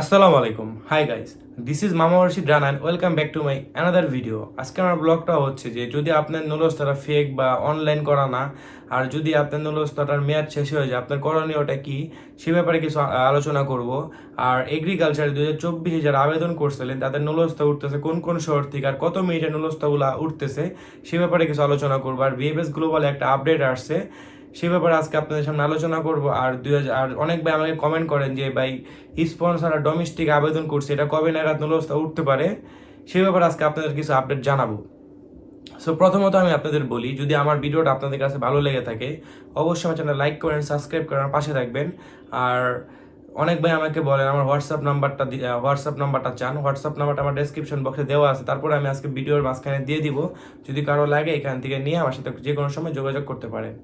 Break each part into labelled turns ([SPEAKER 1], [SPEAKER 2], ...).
[SPEAKER 1] আসসালামু আলাইকুম। Hi guys this is মামা Rashid Rana and welcome back to my another video আজকে আমার ব্লগটা হচ্ছে যে, যদি আপনার নুলস্তাটা ফেক বা অনলাইন করা না, আর যদি আপনার নুলস্তাটার মেয়াদ শেষ হয়ে যায়, আপনার করণীয়টা কি? সে ব্যাপারে কিছু আলোচনা করব। আর এগ্রিকালচার দু হাজার চব্বিশে যারা আবেদন করছিলেন, তাদের নুলস্তা উঠতেছে কোন কোন শহর থেকে আর কত মিনিটে নুলস্তাগুলো উঠতেছে, সে ব্যাপারে কিছু আলোচনা করব। আর বিএফএস গ্লোবাল একটা আপডেট আসছে। সে ব্যাপারে আজকে আপনাদের সামনে আলোচনা করব। আর দুই হাজার আর অনেক ভাই আমাকে কমেন্ট করেন যে, ভাই স্পন্সর আর ডোমেস্টিক আবেদন করছে, এটা কবে নাগাদ নুলস্তা উঠতে পারে? সে ব্যাপারে আজকে আপনাদের কিছু আপডেট জানাব। সো প্রথমত আমি আপনাদের বলি, যদি আমার ভিডিওটা আপনাদের কাছে ভালো লেগে থাকে, অবশ্যই আমার চ্যানেল লাইক করেন সাবস্ক্রাইব করেন পাশে থাকবেন। আর অনেক ভাই আমাকে বলেন, আমার হোয়াটসঅ্যাপ নাম্বারটা হোয়াটসঅ্যাপ নাম্বারটা চান। হোয়াটসঅ্যাপ নাম্বারটা আমার ডেসক্রিপশন বক্সে দেওয়া আছে। তারপরে আমি আজকে ভিডিওর মাঝখানে দিয়ে দিব। যদি কারও লাগে, এখান থেকে নিয়ে আমার সাথে যে কোনো সময় যোগাযোগ করতে পারেন।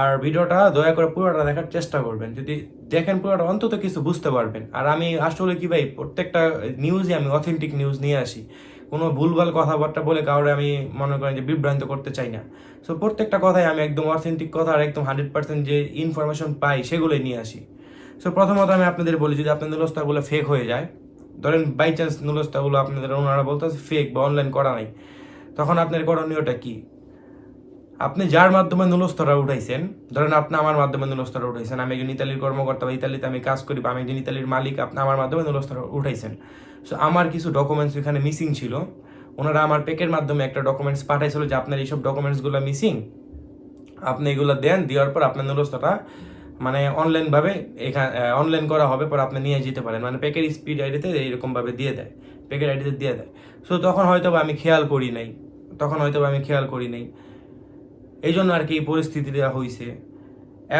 [SPEAKER 1] আর ভিডিওটা দয়া করে পুরোটা দেখার চেষ্টা করবেন। যদি দেখেন পুরোটা, অন্তত কিছু বুঝতে পারবেন। আর আমি আসলে কি ভাই, প্রত্যেকটা নিউজই আমি অথেন্টিক নিউজ নিয়ে আসি। কোনো ভুলভাল কথাবার্তা বলে কাউরে আমি মনে করেন যে বিভ্রান্ত করতে চাই না। সো প্রত্যেকটা কথাই আমি একদম অথেন্টিক কথা আর একদম হান্ড্রেড পার্সেন্ট যে ইনফরমেশন পাই সেগুলোই নিয়ে আসি। সো প্রথমত আমি আপনাদের বলি, যদি আপনাদের নুলস্তাগুলো ফেক হয়ে যায়, ধরেন বাই চান্স নুলস্তাগুলো আপনাদের ওনারা বলতেছে ফেক বা অনলাইন করা নাই, তখন আপনার করণীয়টা কি? আপনি যার মাধ্যমে নুলস্তরা উঠাইছেন, ধরেন আপনি আমার মাধ্যমে নুলস্তরা উঠাইছেন, আমি একজন ইতালির কর্মকর্তা বা ইতালিতে আমি কাজ করি বা আমি একজন ইতালির মালিক, আপনি আমার মাধ্যমে নুলস্তরা উঠাইছেন। সো আমার কিছু ডকুমেন্টস এখানে মিসিং ছিল। ওনারা আমার পেকের মাধ্যমে একটা ডকুমেন্টস পাঠাইছিল যে আপনার এইসব ডকুমেন্টসগুলো মিসিং আপনি এগুলো দেন, দেওয়ার পর আপনার নুলস্তটা মানে অনলাইনভাবে এখানে অনলাইন করা হবে, পর আপনি নিয়ে যেতে পারেন। মানে পেকের স্পিড আইডিতে এইরকমভাবে দিয়ে দেয়। পেকের আইডিতে দিয়ে দেয়। সো তখন হয়তো আমি খেয়াল করি নাই। তখন হয়তো আমি খেয়াল করি নাই। এই জন্য আর কি এই পরিস্থিতি দেওয়া হয়েছে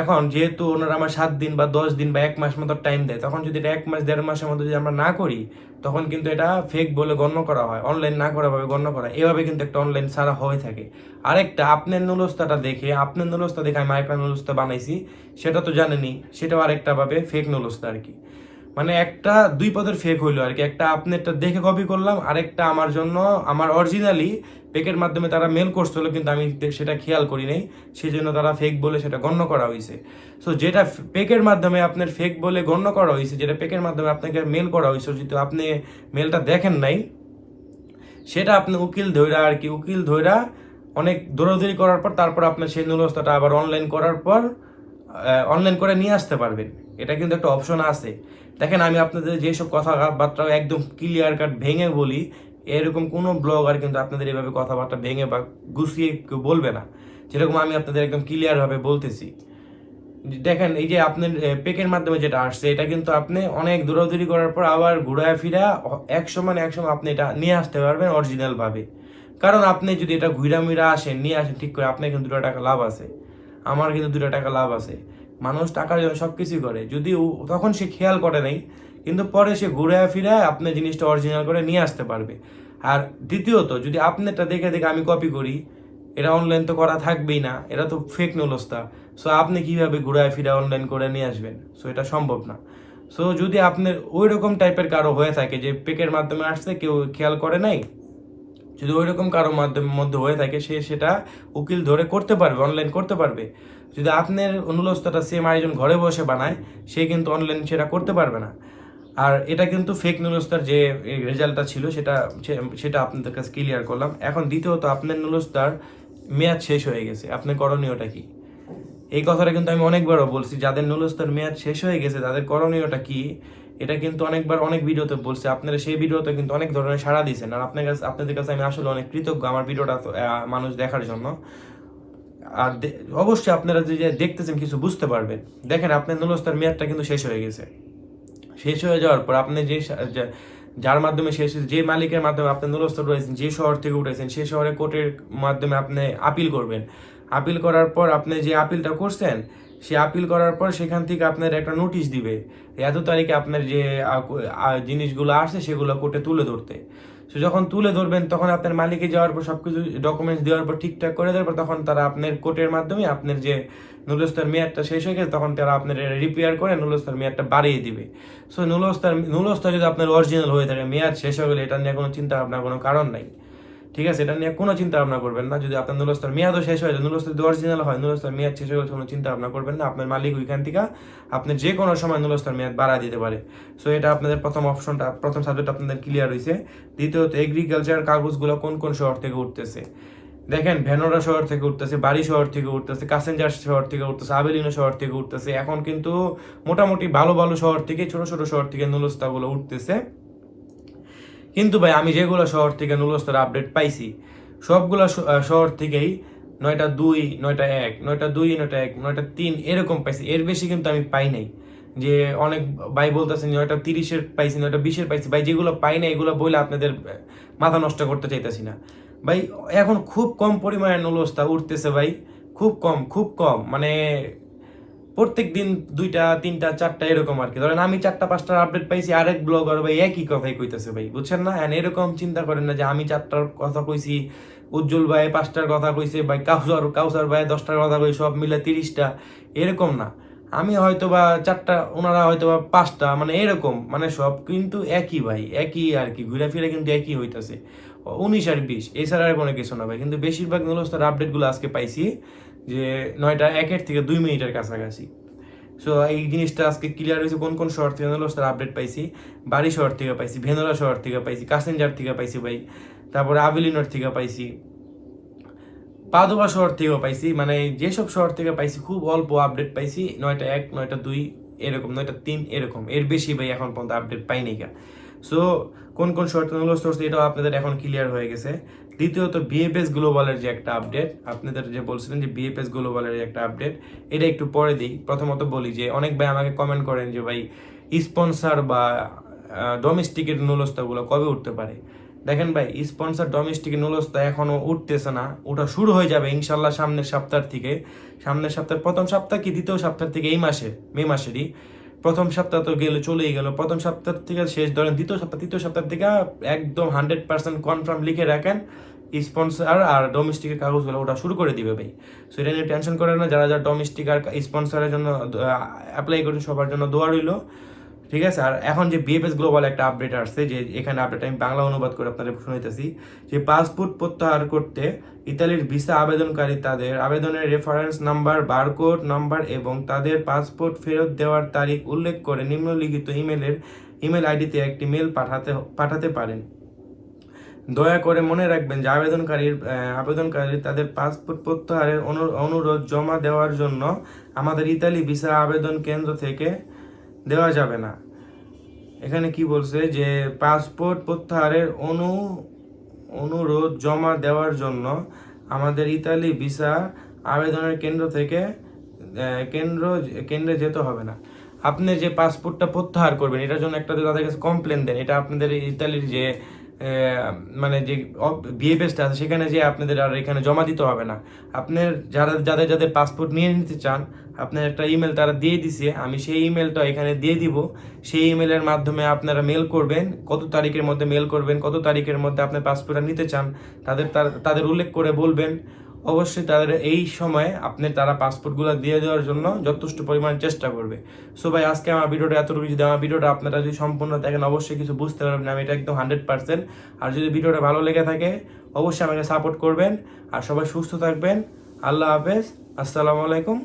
[SPEAKER 1] এখন যেহেতু ওনারা আমার সাত দিন বা দশ দিন বা এক মাস মতো টাইম দেয়, তখন যদি এটা এক মাস, দেড় মাসের মতো যদি আমরা না করি, তখন কিন্তু এটা ফেক বলে গণ্য করা হয়। অনলাইন না করা ভাবে গণ্য করা। এভাবে কিন্তু একটা অনলাইন সারা হয়ে থাকে। আরেকটা, আপনার নুলস্তাটা দেখে, আপনার নুলস্তা দেখে আমি আরেকটা নুলস্তা বানাইছি, সেটা তো জানেনি সেটাও আরেকটা ভাবে ফেক নুলস্তা আর কি। মানে একটা, দুই পদের ফেক হইল আর কি। একটা আপনারটা দেখে কপি করলাম, আরেকটা আমার জন্য, আমার অরিজিনালি পেকের মাধ্যমে তারা মেল করছিল, কিন্তু আমি সেটা খেয়াল করি নাই। সেই জন্য তারা ফেক বলে সেটা গণ্য করা হয়েছে সো যেটা পেকের মাধ্যমে আপনার ফেক বলে গণ্য করা হয়েছে যেটা পেকের মাধ্যমে আপনাকে মেল করা হয়েছে যেহেতু আপনি মেলটা দেখেন নাই, সেটা আপনি উকিল ধৈরা আর কি, উকিল ধৈরা অনেক দৌড়াদৌড়ি করার পর, তারপর আপনার সেই নুলস্তাটা আবার অনলাইন করার পর অনলাইন করে নিয়ে আসতে পারবেন। এটা কিন্তু একটা অপশন আছে। দেখেন, আমি আপনাদের যেসব কথাবার্তা একদম ক্লিয়ার কাট ভেঙে বলি এরকম কোনো ব্লগার কিন্তু আপনাদের এভাবে কথাবার্তা ভেঙে বা গুছিয়ে কেউ বলবে না। যেরকম আমি আপনাদের একদম ক্লিয়ারভাবে বলতেছি। দেখেন, এই যে আপনার পেকের মাধ্যমে যেটা আসছে, এটা কিন্তু আপনি অনেক দৌড়াদৌড়ি করার পর আবার ঘুরায় ফিরা এক সময় এক সময় আপনি এটা নিয়ে আসতে পারবেন অরিজিনাল ভাবে। কারণ আপনি যদি এটা ঘুরা মুইরা আসেন, নিয়ে আসেন, ঠিক করে আপনার কিন্তু দুটো টাকা লাভ আছে। আমার কিন্তু দুটো টাকা লাভ আছে। মানুষ টাকার জন্য সব কিছুই করে। যদি তখন সে খেয়াল করে নাই কিন্তু পরে সে ঘুরে ফিরে আপনার জিনিসটা অরিজিনাল করে নিয়ে আসতে পারবে। আর দ্বিতীয়ত, যদি আপনারটা দেখে দেখে আমি কপি করি, এটা অনলাইন তো করা থাকবেই না, এটা তো ফেক নলস্তা সো আপনি কীভাবে ঘুরায় ফিরে অনলাইন করে নিয়ে আসবেন? সো এটা সম্ভব না। সো যদি আপনার ওই রকম টাইপের কারও হয়ে থাকে, যে পেকের মাধ্যমে আসছে, কেউ খেয়াল করে নাই, যদি ওই রকম কারও মাধ্যমে, মধ্যে হয়ে থাকে, সে সেটা উকিল ধরে করতে পারবে অনলাইন করতে পারবে। যদি আপনার অনুলস্তাটা সেম আয়োজন ঘরে বসে বানায়, সে কিন্তু অনলাইন সেটা করতে পারবে না। আর এটা কিন্তু ফেক নুলস্তার যে রেজাল্টটা ছিল, সেটা সেটা আপনাদের কাছে ক্লিয়ার করলাম। এখন দ্বিতীয়ত, আপনার নুলস্তার মেয়াদ শেষ হয়ে গেছে। আপনার করণীয়টা কি? এই কথাটা কিন্তু আমি অনেকবারও বলছি, যাদের নুলস্তার মেয়াদ শেষ হয়ে গেছে, তাদের করণীয়টা কি? এটা কিন্তু অনেকবার অনেক ভিডিওতে বলছে, আপনারা সেই ভিডিওতে কিন্তু অনেক ধরনের সাড়া দিয়েছেন। আর আপনার কাছে, আপনাদের কাছে আমি আসলে অনেক কৃতজ্ঞ আমার ভিডিওটা মানুষ দেখার জন্য। আর অবশ্যই আপনারা যে দেখতেছেন, কিছু বুঝতে পারবেন। দেখেন, আপনার নুলস্তার মেয়াদটা কিন্তু শেষ হয়ে গেছে। শেষ হয়ে যাওয়ার পর আপনি যে যার মাধ্যমে শেষ যে মালিকের মাধ্যমে আপনি নুরস্থ রয়েছেন, যে শহর থেকে উঠেছেন সেই শহরে কোর্টের মাধ্যমে আপনি আপিল করবেন। আপিল করার পর আপনি যে আপিলটা করছেন, সে আপিল করার পর সেখান থেকে আপনার একটা নোটিশ দিবে, এত তারিখে আপনার যে জিনিসগুলো আসছে সেগুলো কোর্টে তুলে ধরতে। সো যখন তুলে ধরবেন, তখন আপনার মালিকে যাওয়ার পর সবকিছু ডকুমেন্টস দেওয়ার পর ঠিকঠাক করে দেওয়ার পর তখন তারা আপনার কোর্টের মাধ্যমে আপনার যে নুলস্তার মেয়াদটা শেষ হয়ে গেছে, তখন তারা আপনার রিপেয়ার করে নুলস্তার মেয়াদটা বাড়িয়ে দিবে। সো নুলস্তার নুলস্তা যদি আপনার অরিজিনাল হয়ে থাকে, মেয়াদ শেষ হয়ে গেলে, এটা নিয়ে কোনো চিন্তা ভাবনা কোনো কারণ নাই। ঠিক আছে, এটা নিয়ে কোনো চিন্তা ভাবনা করবেন না। যদি আপনার নুলস্তর মেয়াদও শেষ হয়ে যায় নুলস্তর যদি অরিজিনাল হয় নুলস্তর মেয়াদ শেষ হয়ে গেলে কোনো চিন্তা ভাবনা করবেন না। আপনার মালিক ওইখান থেকে আপনি যে কোনো সময় নুলস্তর মেয়াদ বাড়া দিতে পারে। সো এটা আপনাদের প্রথম অপশনটা প্রথম সাবজেক্ট আপনাদের ক্লিয়ার হয়েছে দ্বিতীয়ত এগ্রিকালচার কাগজগুলো কোন কোন শহর থেকে উঠতেছে? দেখেন ভেনোরা শহর থেকে উঠতেছে, বাড়ি শহর থেকে উঠতেছে, কাসেঞ্জার শহর থেকে উঠতেছে, আবেলিনো শহর থেকে উঠতেছে। এখন কিন্তু মোটামুটি ভালো ভালো শহর থেকে ছোট ছোট শহর থেকে নুলস্তাগুলো উঠতেছে। কিন্তু ভাই, আমি যেগুলো শহর থেকে নুলস্তর আপডেট পাইছি, সবগুলো শহর থেকেই নয়টা দুই, নয়টা এক, নয়টা দুই, নয়টা এক, নয়টা তিন এরকম পাইছি। এর বেশি কিন্তু আমি পাই নাই। যে অনেক ভাই বলতেছেন নয়টা তিরিশের পাইছি, নয়টা বিশের পাইছি। ভাই, যেগুলো পাই না এগুলো বলে আপনাদের মাথা নষ্ট করতে চাইতেছি না। ভাই, এখন খুব কম পরিমাণে নুলস্তা উঠতেছে ভাই, খুব কম খুব কম। মানে প্রত্যেক দিন দুইটা, তিনটা, চারটা এরকম আর কি। ধরেন আমি চারটা, পাঁচটার আপডেট পাইছি, আরেক ব্লগার ভাই একই কথাই কইতেছে ভাই, বুঝছেন না? And এরকম চিন্তা করেন না যে আমি চারটার কথা কইছি, উজ্জ্বল ভাই পাঁচটার কথা কইছে, ভাই কাউসার কাউসার ভাই দশটার কথা কই সব মিলে তিরিশটা, এরকম না। আমি হয়তো বা চারটা, ওনারা হয়তো বা পাঁচটা মানে এরকম মানে সব কিন্তু একই ভাই, একই আর কি ঘুরে ফিরে কিন্তু একই হইতেছে। উনিশ আর বিশ, এছাড়া আর কোনো কিছু না ভাই, কিন্তু বেশিরভাগ নুলস্তার আপডেটগুলো আজকে পাইছি। যে নয়টা একের থেকে দুই মিনিটের কাছাকাছি। সো এই জিনিসটা আজকে ক্লিয়ার হয়েছে কোন কোন শহর থেকে নুলস্তার আপডেট পাইছি। বাড়ি শহর থেকে পাইছি ভেনোরা শহর থেকে পাইছি, কাসেঞ্জার থেকে পাইছি ভাই। তারপরে আবেলিনোর থেকে পাইছি। পাদোবা শহর থেকেও পাইছি। মানে যেসব শহর থেকে পাইছি, খুব অল্প আপডেট পাইছি। নয়টা এক, নয়টা দুই, এরকম, নয়টা তিন, এরকম। এর বেশি ভাই এখন পর্যন্ত আপডেট পাইনি গা। সো কোন কোন থেকে নুলস্ত হচ্ছে এটাও আপনাদের এখন ক্লিয়ার হয়ে গেছে। দ্বিতীয়ত বিএফএস গ্লোবালের যে একটা আপডেট আপনাদের যে বলছিলেন যে বিএফএস গ্লোবালের একটা আপডেট এটা একটু পরে দিই। প্রথমত বলি যে অনেক ভাই আমাকে কমেন্ট করেন যে, ভাই স্পন্সার বা ডোমেস্টিকের নুলস্তাগুলো কবে উঠতে পারে? দেখেন ভাই স্পন্সর ডোমেস্টিক নুলস্তা এখনও উঠতেছে না। ওটা শুরু হয়ে যাবে ইনশাল্লাহ সামনের সপ্তাহ থেকে। সামনের সপ্তাহের প্রথম সপ্তাহ কি, দ্বিতীয় সপ্তাহ থেকে এই মাসে, মে মাসেরই। প্রথম সপ্তাহ তো গেলে চলেই গেল। প্রথম সপ্তাহ থেকে শেষ, ধরেন দ্বিতীয় সপ্তাহ, তৃতীয় সপ্তাহ থেকে একদম হান্ড্রেড পার্সেন্ট কনফার্ম লিখে রাখেন স্পন্সার আর ডোমেস্টিকের কাগজগুলো ওটা শুরু করে দিবে ভাই। সো এটা নিয়ে টেনশন করে না, যারা যারা ডোমেস্টিক আর স্পন্সারের জন্য অ্যাপ্লাই করছে সবার জন্য দোয়া রইল। ঠিক আছে? আর এখন যে বিএফএস গ্লোবাল একটা আপডেট আসছে, যে এখানে আপডেট আমি বাংলা অনুবাদ করে আপনাদের শুনাইতেছি যে পাসপোর্ট প্রত্যাহার করতে ইতালির ভিসা আবেদনকারী তাদের আবেদনের রেফারেন্স নাম্বার বারকোড নাম্বার এবং তাদের পাসপোর্ট ফেরত দেওয়ার তারিখ উল্লেখ করে নিম্নলিখিত ইমেলের ইমেল আইডিতে একটি মেল পাঠাতে পাঠাতে পারেন। দয়া করে মনে রাখবেন যে আবেদনকারীর আবেদনকারী তাদের পাসপোর্ট প্রত্যাহারের অনু- অনুরোধ জমা দেওয়ার জন্য আমাদের ইতালি ভিসা আবেদন কেন্দ্র থেকে দেওয়া যাবে না। এখানে কি বলছে যে, পাসপোর্ট প্রত্যাহারের অনু, অনুরোধ জমা দেওয়ার জন্য আমাদের ইতালি ভিসা আবেদনের কেন্দ্র থেকে কেন্দ্র, কেন্দ্রে যেতে হবে না। আপনি যে পাসপোর্টটা প্রত্যাহার করবেন, এটার জন্য একটা তাদের কাছে কমপ্লেন দেন। এটা আপনাদের ইতালির যে মানে যে বিএফএসটা আছে, সেখানে যে আপনাদের আর এখানে জমা দিতে হবে না। আপনার যারা, যাদের যাদের পাসপোর্ট নিয়ে নিতে চান, আপনার একটা ইমেল তারা দিয়ে দিছে, আমি সেই ইমেলটা এখানে দিয়ে দিব। সেই ইমেলের মাধ্যমে আপনারা মেল করবেন, কত তারিখের মধ্যে মেল করবেন, কত তারিখের মধ্যে আপনার পাসপোর্টটা নিতে চান, তাদের তাদের উল্লেখ করে বলবেন। অবশ্যই তাদের এই সময়ে আপনি তারা পাসপোর্টগুলো দিয়ে দেওয়ার জন্য যথেষ্ট পরিমাণ চেষ্টা করবে। সো ভাই, আজকে আমার ভিডিওটা এতটুকু যদি আমার ভিডিওটা আপনারা যদি সম্পূর্ণ দেখেন, অবশ্যই কিছু বুঝতে পারবেন আমি এটা একদম হান্ড্রেড পার্সেন্ট। আর যদি ভিডিওটা ভালো লেগে থাকে, অবশ্যই আমাকে সাপোর্ট করবেন। আর সবাই সুস্থ থাকবেন। আল্লাহ হাফেজ। আসসালামু আলাইকুম।